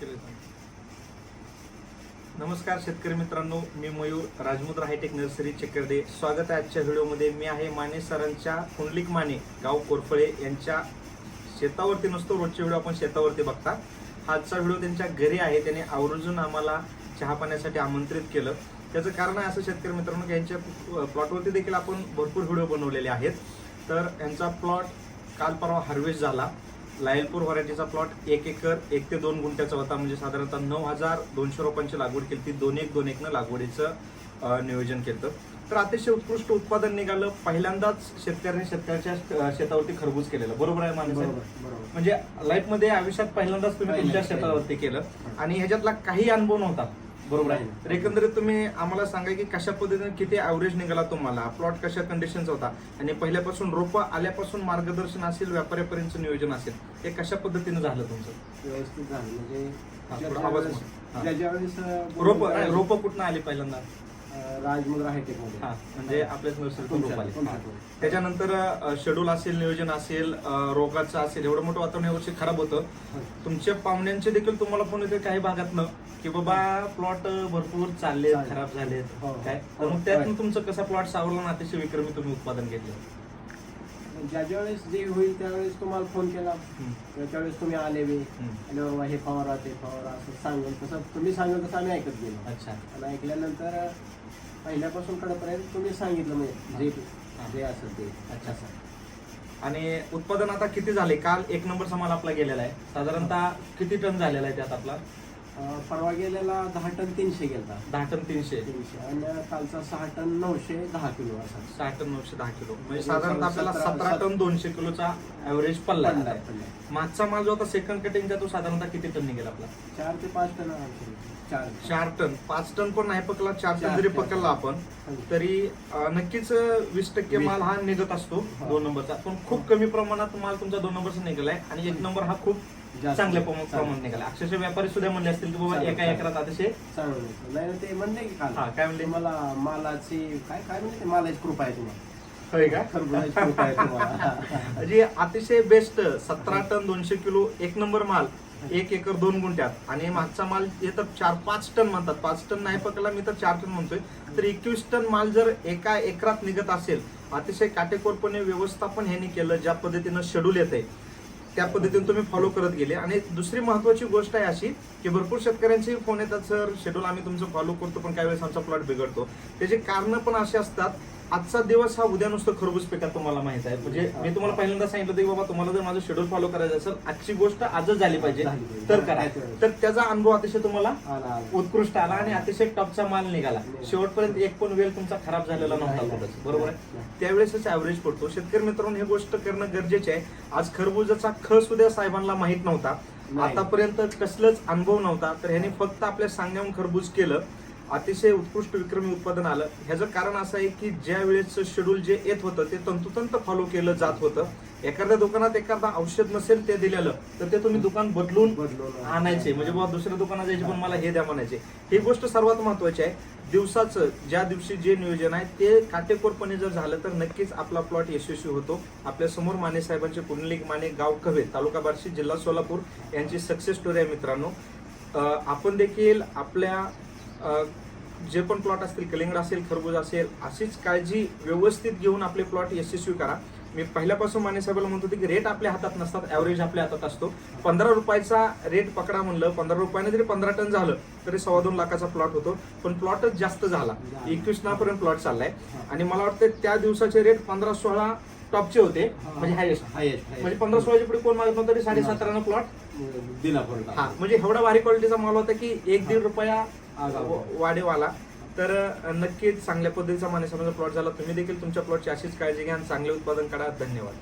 केले नमस्कार शेतकरी मित्रांनो मी Mayur Rajmudra hi tech nursery चक्करडे स्वागत आहे आजच्या व्हिडिओमध्ये. मी आहे माने सरांच्या कुंडलिक माने गाव कोरफळे यांच्या शेतावरती नसतो. रोजचे व्हिडिओ आपण शेतावरती बघता. आजचा व्हिडिओ त्यांच्या घरी आहे. त्याने आवर्जून आम्हाला चहा पाण्यासाठी आमंत्रित केलं. त्याचं कारण आहे असं शेतकरी मित्रांनो की यांच्या प्लॉटवरती देखील आपण भरपूर व्हिडिओ बनवलेले आहेत. तर यांचा प्लॉट काल परवा हार्वेस्ट झाला. लायलपूर व्हरायटीचा प्लॉट एक एकर एक ते दोन गुंठ्याचा होता. म्हणजे साधारणतः नऊ हजार दोनशे रोपांची लागवड केली ती दोन एक दोन एकनं लागवडीचं नियोजन केलं तर अतिशय उत्कृष्ट उत्पादन निघालं. पहिल्यांदाच शेतकऱ्यांनी शेतकऱ्याच्या शेतावरती खरबूज केलेलं. बरोबर आहे बरोबर म्हणजे लाईफमध्ये आयुष्यात पहिल्यांदाच तुम्ही तुमच्या. शेतावरती केलं. आणि ह्याच्यातला काही अनुभव नव्हता. बरोबर आहे. तर एकंदरीत तुम्ही आम्हाला सांगा की कशा पद्धतीने किती ऍव्हरेज निघाला तुम्हाला? प्लॉट कशा कंडिशनचा होता? आणि पहिल्यापासून रोप आल्यापासून मार्गदर्शन असेल व्यापाऱ्यापर्यंत नियोजन असेल हे कशा पद्धतीने झालं तुमचं? व्यवस्थित झालं. म्हणजे आवाज. ज्या- ज्यावेळेस रोप रोप कुठनं आली पहिल्यांदा? राजमुद्रा हायटेकमध्ये हा म्हणजे आपल्याच नर्सरीतून रोप आली तुमच्या-. तुमच्या- त्याच्यानंतर शेड्यूल असेल नियोजन असेल अं, रोगाचं असेल एवढं मोठं वातावरण यावर्षी खराब होतं. तुमच्या पाहुण्यांचे देखील तुम्हाला फोन येते काही भागातनं की बाबा प्लॉट भरपूर चालले चालले. खराब झालेत हो, हो. काय तर हो, मग त्यातून. तुमचं कसा प्लॉट सावरला ना अतिशय विक्रमी तुम्ही उत्पादन घेतलं ज्या ज्यावेळेस जे होईल त्यावेळेस तुम्हाला फोन केला. त्यावेळेस तुम्ही आले बी. आणि बाबा हे फवारा ते फवारा असं सांगून तसं तुम्ही सांगेल तसं आम्ही ऐकत गेलो. अच्छा. आणि ऐकल्यानंतर पहिल्यापासून कडपर्यंत तुम्ही सांगितलं म्हणजे जे जे असेल ते. अच्छा आणि उत्पादन आता किती झाले काल एक नंबरचा माल आपला गेलेला आहे. साधारणतः किती टन झालेला आहे त्यात आपला? परवा गेलेला दहा टन तीनशे गेला दहा टन तीनशे तीनशे आणि कालचा सहा टन नऊशे दहा किलो असा सहा टन नऊशे दहा किलो म्हणजे म्हणजे साधारणतः आपल्याला सतरा- टन दोनशे किलोचा ऍव्हरेज पडला आहे. पडलाय. मागचा माल जो होता सेकंड कटिंगचा तो साधारणतः किती टन निघेल आपला चार ते पाच टन. चार चार टन पाच टन पण नाही पकडला चार टन चार जरी. पकडला आपण तरी अं, नक्कीच वीस टक्के वीस. माल हा निघत असतो हा. दोन नंबरचा पण खूप कमी प्रमाणात माल तुमचा दोन नंबरचा निघालाय आणि एक नंबर हा खूप. चांगल्या प्रमाणात चांगला. प्रमाणात निघाला. अक्षरशः व्यापारी सुद्धा म्हणले असतील की बाबा एका. एकरात अतिशय. नाही ते म्हणले की काल हा, काय म्हणले? मला मालाची काय काय म्हणते ते मालाची कृपा आहे तुम्हाला. होय का? खरबुजाची कृपा आहे तुम्हाला. म्हणजे अतिशय बेस्ट सतरा टन दोनशे किलो एक नंबर माल एक एकर दोन गुंठ्यात. आणि मागचा माल येतं चार पाच टन म्हणतात. पाच टन नाही पकडला मी तर चार टन म्हणतोय. तर एकवीस टन माल जर एका एकरात निघत असेल अतिशय काटेकोरपणे व्यवस्थापन ह्यांनी केलं ज्या पद्धतीनं शेड्यूल येते त्या पद्धतीने तुम्ही फॉलो करत गेले. आणि दुसरी महत्वाची गोष्ट आहे अशी की भरपूर शेतकऱ्यांचे फोन येतात सर शेड्यूल आम्ही तुमचं फॉलो करतो पण काही वेळेस आमचा प्लॉट बिघडतो. त्याचे कारण पण असे असतात आजचा दिवस हा उद्या नुसतं खरबूज पिकात तुम्हाला माहीत आहे. म्हणजे मी तुम्हाला पहिल्यांदा सांगितलं की बाबा तुम्हाला जर माझं शेड्यूल फॉलो करायचं असेल आजची गोष्ट आजच झाली पाहिजे. तर करा. त्याच तर त्याचा अनुभव अतिशय तुम्हाला. उत्कृष्ट आला आणि अतिशय टॉपचा माल निघाला. शेवटपर्यंत एक पण वेळ तुमचा खराब झालेला नव्हता कुठंच. बरोबर आहे. त्यावेळेसच ऍव्हरेज पडतो. शेतकरी मित्रांनो ही गोष्ट करणं गरजेचे आहे. आज खरबुजाचा ख सुद्धा साहेबांना माहीत नव्हता. आतापर्यंत कसलंच अनुभव नव्हता. तर ह्यांनी फक्त आपल्या सांगण्याहून खरबूज केलं. अतिशय उत्कृष्ट विक्रमी उत्पादन आलं. ह्याचं कारण असं आहे की ज्या वेळेचं शेड्यूल जे येत होतं ते तंतोतंत फॉलो केलं जात होतं. एखाद्या दुकानात एखादा औषध नसेल ते दिलेलं तर ते तुम्ही दुकान बदलून आणायचे. म्हणजे बाबा दुसऱ्या दुकानात जायचे पण मला हे द्या म्हणायचे. ही गोष्ट सर्वात महत्वाची आहे. दिवसाचं ज्या दिवशी जे नियोजन आहे ते काटेकोरपणे जर झालं तर नक्कीच आपला प्लॉट यशस्वी होतो. आपल्यासमोर माने साहेबांचे पुंडलिक माने गाव कव्हे तालुका बार्शी जिल्हा सोलापूर यांची सक्सेस स्टोरी आहे मित्रांनो. आपण देखील आपल्या जे पण प्लॉट असतील कलिंगड असेल खरबूज असेल अशीच काळजी व्यवस्थित घेऊन आपले प्लॉट यशस्वी करा. मी पहिल्यापासून माने साहेबांना म्हणत होते की रेट आपल्या हातात नसतात ऍव्हरेज आपल्या हातात असतो. पंधरा रुपयाचा रेट पकडा म्हणलं पंधरा रुपयाने जरी पंधरा टन झालं तरी सव्वा दोन लाखाचा प्लॉट होतो. पण प्लॉटच जास्त झाला. एकवीस पर्यंत प्लॉट चाललाय. आणि मला वाटतं त्या दिवसाचे रेट पंधरा सोळा टॉपचे होते. म्हणजे हायेस्ट हायेस्ट म्हणजे पंधरा सोळाच्या पुढे कोण मागत नव्हतं? तरी साडेसतरानं प्लॉट दिला हा म्हणजे एवढा भारी क्वालिटीचा माल होता की एक दीड रुपया वाडेवाला तर नक्कीच चांगल्या पद्धतीचा माने प्लॉट झाला. तुम्ही देखील तुमच्या प्लॉटची अशीच काळजी घ्या आणि चांगले उत्पादन करा धन्यवाद.